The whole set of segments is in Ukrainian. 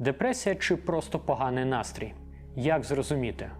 Депресія чи просто поганий настрій? Як зрозуміти?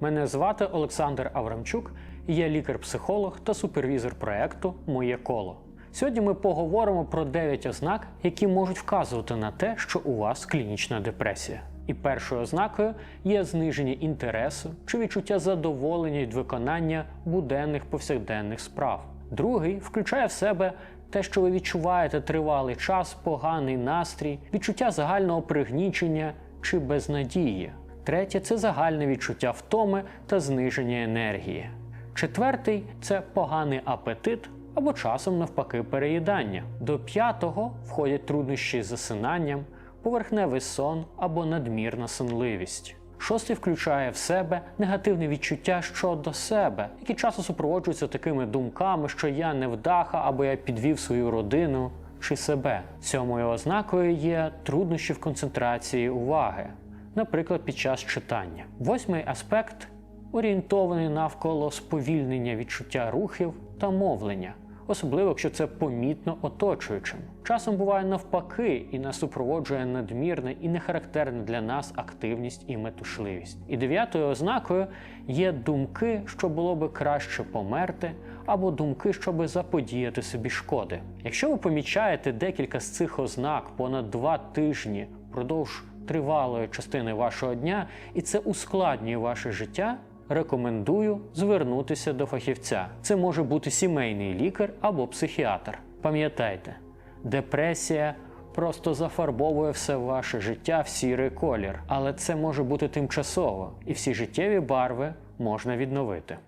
Мене звати Олександр Аврамчук, і я лікар-психолог та супервізор проекту Моє коло. Сьогодні ми поговоримо про 9 ознак, які можуть вказувати на те, що у вас клінічна депресія. І першою ознакою є зниження інтересу чи відчуття задоволення від виконання буденних повсякденних справ. Другий включає в себе те, що ви відчуваєте тривалий час, поганий настрій, відчуття загального пригнічення чи безнадії. Третє це загальне відчуття втоми та зниження енергії. Четвертий це поганий апетит або часом навпаки переїдання. До п'ятого входять труднощі з засинанням, поверхневий сон або надмірна сонливість. Шостий включає в себе негативне відчуття щодо себе, які часто супроводжуються такими думками, що я невдаха або я підвів свою родину чи себе. Сьомою ознакою є труднощі в концентрації уваги, наприклад, під час читання. Восьмий аспект орієнтований навколо сповільнення відчуття рухів та мовлення, особливо якщо це помітно оточуючим. Часом буває навпаки і нас супроводжує надмірна і нехарактерна для нас активність і метушливість. І дев'ятою ознакою є думки, що було би краще померти, або думки, щоби заподіяти собі шкоди. Якщо ви помічаєте декілька з цих ознак понад два тижні впродовж тривалої частини вашого дня, і це ускладнює ваше життя. Рекомендую звернутися до фахівця. Це може бути сімейний лікар або психіатр. Пам'ятайте, депресія просто зафарбовує все ваше життя в сірий колір, але це може бути тимчасово, і всі життєві барви можна відновити.